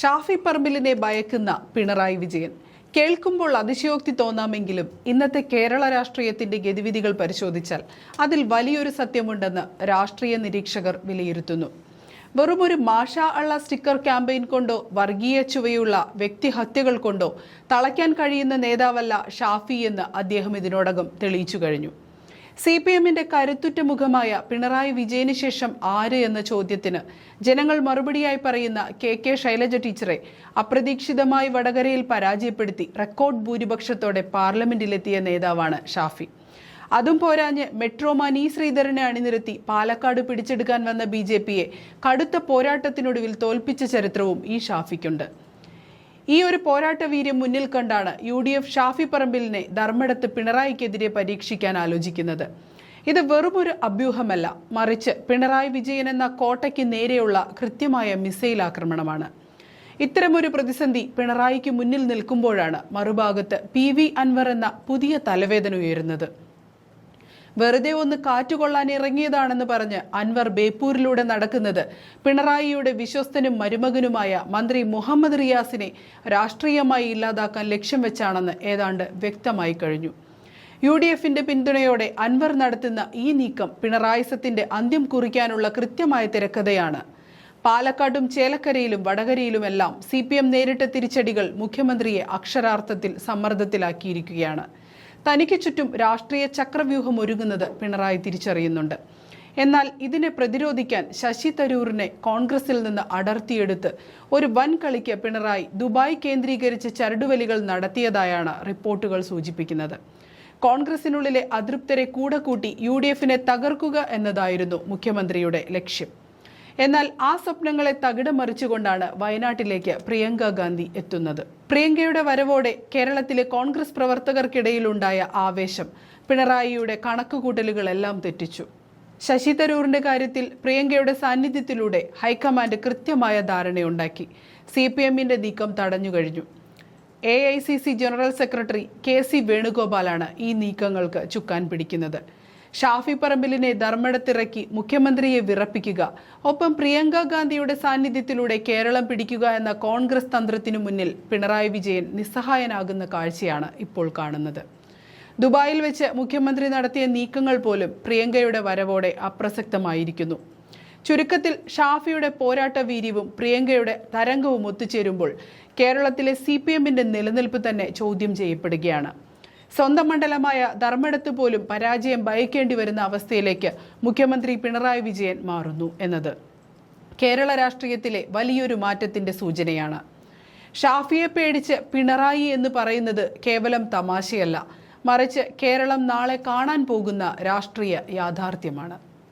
ഷാഫി പറമ്പിലിനെ ഭയക്കുന്ന പിണറായി വിജയൻ. കേൾക്കുമ്പോൾ അതിശയോക്തി തോന്നാമെങ്കിലും ഇന്നത്തെ കേരള രാഷ്ട്രീയത്തിന്റെ ഗതിവിധികൾ പരിശോധിച്ചാൽ അതിൽ വലിയൊരു സത്യമുണ്ടെന്ന് രാഷ്ട്രീയ നിരീക്ഷകർ വിലയിരുത്തുന്നു. വെറുമൊരു മാഷ അള്ള സ്റ്റിക്കർ ക്യാമ്പയിൻ കൊണ്ടോ വർഗീയ ചുവയുള്ള വ്യക്തിഹത്യകൾ കൊണ്ടോ തളയ്ക്കാൻ കഴിയുന്ന നേതാവല്ല ഷാഫി എന്ന് അദ്ദേഹം ഇതിനോടകം തെളിയിച്ചു കഴിഞ്ഞു. സി പി എമ്മിന്റെ കരുത്തുറ്റ മുഖമായ പിണറായി വിജയന് ശേഷം ആര് എന്ന ചോദ്യത്തിന് ജനങ്ങൾ മറുപടിയായി പറയുന്ന കെ കെ ശൈലജ ടീച്ചറെ അപ്രതീക്ഷിതമായി വടകരയിൽ പരാജയപ്പെടുത്തി റെക്കോർഡ് ഭൂരിപക്ഷത്തോടെ പാർലമെന്റിലെത്തിയ നേതാവാണ് ഷാഫി. അതും പോരാഞ്ഞ് മെട്രോമാൻ ഇ ശ്രീധരനെ അണിനിരത്തി പാലക്കാട് പിടിച്ചെടുക്കാൻ വന്ന ബി കടുത്ത പോരാട്ടത്തിനൊടുവിൽ തോൽപ്പിച്ച ചരിത്രവും ഈ ഷാഫിക്കുണ്ട്. ഈ ഒരു പോരാട്ട വീര്യം മുന്നിൽ കണ്ടാണ് യു ഡി എഫ് ഷാഫി പറമ്പിലിനെ ധർമ്മടത്ത് പിണറായിക്കെതിരെ പരീക്ഷിക്കാൻ ആലോചിക്കുന്നത്. ഇത് വെറുമൊരു അഭ്യൂഹമല്ല. മറിച്ച് പിണറായി വിജയൻ എന്ന കോട്ടയ്ക്ക് നേരെയുള്ള കൃത്യമായ മിസൈൽ ആക്രമണമാണ്. ഇത്തരമൊരു പ്രതിസന്ധി പിണറായിക്ക് മുന്നിൽ നിൽക്കുമ്പോഴാണ് മറുഭാഗത്ത് പി വി അൻവർ എന്ന പുതിയ തലവേദന ഉയരുന്നത്. വെറുതെ ഒന്ന് കാറ്റുകൊള്ളാൻ ഇറങ്ങിയതാണെന്ന് പറഞ്ഞ് അൻവർ ബേപ്പൂരിലൂടെ നടക്കുന്നത്. പിണറായിയുടെ വിശ്വസ്തനും മരുമകനുമായ മന്ത്രി മുഹമ്മദ് റിയാസിനെ രാഷ്ട്രീയമായി ഇല്ലാതാക്കാൻ ലക്ഷ്യം വെച്ചാണെന്ന് ഏതാണ്ട് വ്യക്തമായി കഴിഞ്ഞു. യു ഡി എഫിന്റെ പിന്തുണയോടെ അൻവർ നടത്തുന്ന ഈ നീക്കം പിണറായിസത്തിന്റെ അന്ത്യം കുറിക്കാനുള്ള കൃത്യമായ തിരക്കഥയാണ്. പാലക്കാടും ചേലക്കരയിലും വടകരയിലുമെല്ലാം സി പി എം നേരിട്ട തിരിച്ചടികൾ മുഖ്യമന്ത്രിയെ അക്ഷരാർത്ഥത്തിൽ സമ്മർദ്ദത്തിലാക്കിയിരിക്കുകയാണ്. തനിക്ക് ചുറ്റും രാഷ്ട്രീയ ചക്രവ്യൂഹം ഒരുങ്ങുന്നത് പിണറായി തിരിച്ചറിയുന്നുണ്ട്. എന്നാൽ ഇതിനെ പ്രതിരോധിക്കാൻ ശശി തരൂരിനെ കോൺഗ്രസിൽ നിന്ന് അടർത്തിയെടുത്ത് ഒരു വൻ കളിക്ക് പിണറായി ദുബായ് കേന്ദ്രീകരിച്ച് ചരടുവലികൾ നടത്തിയതായാണ് റിപ്പോർട്ടുകൾ സൂചിപ്പിക്കുന്നത്. കോൺഗ്രസിനുള്ളിലെ അതൃപ്തരെ കൂടെ കൂട്ടി യു തകർക്കുക എന്നതായിരുന്നു മുഖ്യമന്ത്രിയുടെ ലക്ഷ്യം. എന്നാൽ ആ സ്വപ്നങ്ങളെ തകിടം മറിച്ചുകൊണ്ടാണ് വയനാട്ടിലേക്ക് പ്രിയങ്ക ഗാന്ധി എത്തുന്നത്. പ്രിയങ്കയുടെ വരവോടെ കേരളത്തിലെ കോൺഗ്രസ് പ്രവർത്തകർക്കിടയിലുണ്ടായ ആവേശം പിണറായിയുടെ കണക്കുകൂട്ടലുകളെല്ലാം തെറ്റിച്ചു. ശശി തരൂറിന്റെ കാര്യത്തിൽ പ്രിയങ്കയുടെ സാന്നിധ്യത്തിലൂടെ ഹൈക്കമാൻഡ് കൃത്യമായ ധാരണയുണ്ടാക്കി. സി പി എമ്മിന്റെ നീക്കം തടഞ്ഞു കഴിഞ്ഞു. A I C C general secretary K C വേണുഗോപാലാണ് ഈ നീക്കങ്ങൾക്ക് ചുക്കാൻ പിടിക്കുന്നത്. ഷാഫി പറമ്പിലിനെ ധർമ്മടത്തിറക്കി മുഖ്യമന്ത്രിയെ വിറപ്പിക്കുക. ഒപ്പം പ്രിയങ്ക ഗാന്ധിയുടെ സാന്നിധ്യത്തിലൂടെ കേരളം പിടിക്കുക എന്ന കോൺഗ്രസ് തന്ത്രത്തിനു മുന്നിൽ പിണറായി വിജയൻ നിസ്സഹായനാകുന്ന കാഴ്ചയാണ് ഇപ്പോൾ കാണുന്നത്. ദുബായിൽ വെച്ച് മുഖ്യമന്ത്രി നടത്തിയ നീക്കങ്ങൾ പോലും പ്രിയങ്കയുടെ വരവോടെ അപ്രസക്തമായിരിക്കുന്നു. ചുരുക്കത്തിൽ ഷാഫിയുടെ പോരാട്ട വീര്യവും പ്രിയങ്കയുടെ തരംഗവും ഒത്തുചേരുമ്പോൾ കേരളത്തിലെ സി പി എമ്മിന്റെ നിലനിൽപ്പ് തന്നെ ചോദ്യം ചെയ്യപ്പെടുകയാണ്. സ്വന്തം മണ്ഡലമായ ധർമ്മടത്ത് പോലും പരാജയം ഭയക്കേണ്ടി വരുന്ന അവസ്ഥയിലേക്ക് മുഖ്യമന്ത്രി പിണറായി വിജയൻ മാറുന്നു എന്നത് കേരള രാഷ്ട്രീയത്തിലെ വലിയൊരു മാറ്റത്തിന്റെ സൂചനയാണ്. ഷാഫിയെ പേടിച്ച് പിണറായി എന്ന് പറയുന്നത് കേവലം തമാശയല്ല. മറിച്ച് കേരളം നാളെ കാണാൻ പോകുന്ന രാഷ്ട്രീയ യാഥാർത്ഥ്യമാണ്.